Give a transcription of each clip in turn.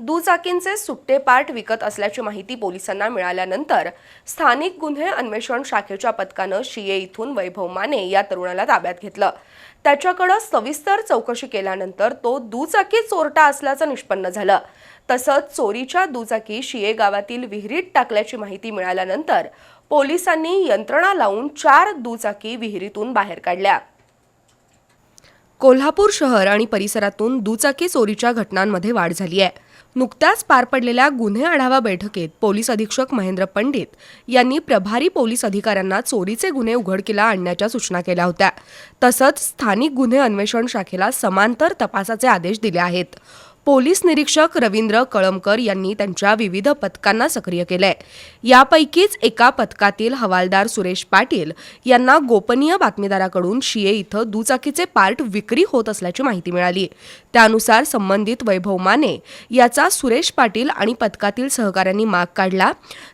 दुचाकींचे सुट्टे पार्ट विकत असल्याची माहिती पोलिसांना मिळाल्यानंतर स्थानिक गुन्हे अन्वेषण शाखेच्या पथकानं शिये इथून वैभव माने या तरुणाला ताब्यात घेतलं. त्याच्याकडं सविस्तर चौकशी केल्यानंतर तो दुचाकी चोरटा असल्याचं निष्पन्न झालं. तसंच चोरीच्या दुचाकी शिये गावातील विहिरीत टाकल्याची माहिती मिळाल्यानंतर पोलिसांनी यंत्रणा लावून चार दुचाकी विहिरीतून बाहेर काढल्या. कोल्हापूर शहर आणि परिसरातून दुचाकी चोरीच्या घटनांमध्ये वाढ झाली आहे. नुकत्याच पार पडलेल्या गुन्हे आढावा बैठकीत पोलीस अधीक्षक महेंद्र पंडित यांनी प्रभारी पोलीस अधिकाऱ्यांना चोरीचे गुन्हे उघडकीला आणण्याच्या सूचना केल्या होत्या. तसंच स्थानिक गुन्हे अन्वेषण शाखेला समांतर तपासाचे आदेश दिले आहेत. पोलीस निरीक्षक रवींद्र कळमकर यांनी त्यांच्या विविध पथकांना सक्रिय केलंय. यापैकीच एका पथकातील हवालदार सुरेश पाटील यांना गोपनीय बातमीदाराकडून शिये इथं दुचाकीचे पार्ट विक्री होत असल्याची माहिती मिळाली. त्यानुसार संबंधित वैभव माने याचा सुरेश पाटील आणि पथकातील सहकाऱ्यांनी माग काढला.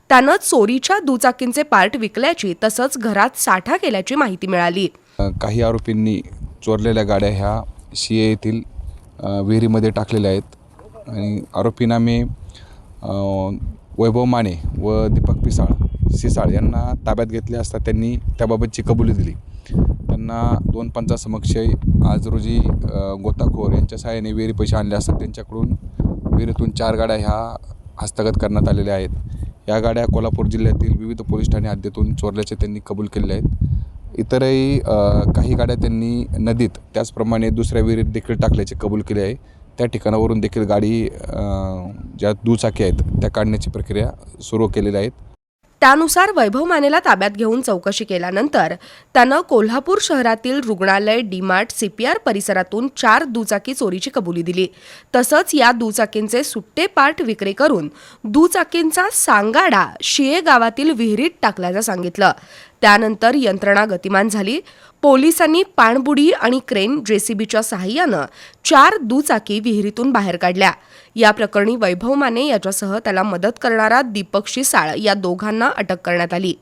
त्यानं चोरीच्या दुचाकींचे पार्ट विकल्याची तसंच घरात साठा केल्याची माहिती मिळाली. काही आरोपींनी चोरलेल्या गाड्या ह्या शिये येथील विहिरीमध्ये टाकलेले आहेत. आणि आरोपी नामे वैभव माने व दीपक पिसाळ सिसाळ यांना ताब्यात घेतले असता त्यांनी त्याबाबतची कबुली दिली. त्यांना दोन पंचासमक्ष आज रोजी गोताखोर यांच्या सहाय्याने विहिरी पैसे आणले असतात त्यांच्याकडून विहिरीतून चार गाड्या ह्या हस्तगत करण्यात आलेल्या आहेत. या गाड्या कोल्हापूर जिल्ह्यातील विविध पोलीस ठाणे हद्दीतून चोरल्याचे त्यांनी कबूल केले आहेत. इतरही काही गाड्या त्यांनी नदीत त्याचप्रमाणे दुसऱ्या विहिरीत देखील टाकल्याचे कबूल केले आहे. त्या ठिकाणावरून देखील गाडी ज्या दुचाकी आहेत त्या काढण्याची प्रक्रिया सुरू केलेल्या आहेत. त्यानुसार वैभव मानेला ताब्यात घेऊन चौकशी केल्यानंतर त्यानं कोल्हापूर शहरातील रुग्णालय डीमार्ट सीपीआर परिसरातून चार दुचाकी चोरीची कबुली दिली. तसंच या दुचाकींचे सुट्टे पार्ट विक्री करून दुचाकींचा सांगाडा शिये गावातील विहिरीत टाकल्याचं सांगितलं. त्यानंतर यंत्रणा गतिमान झाली. पोलिसांनी पाणबुडी आणि क्रेन जेसीबीच्या सहाय्यानं चार दुचाकी विहिरीतून बाहेर काढल्या. या प्रकरणी वैभव माने याच्यासह त्याला मदत करणारा दीपक शिसाळ या दोघांना अटक करण्यात आली.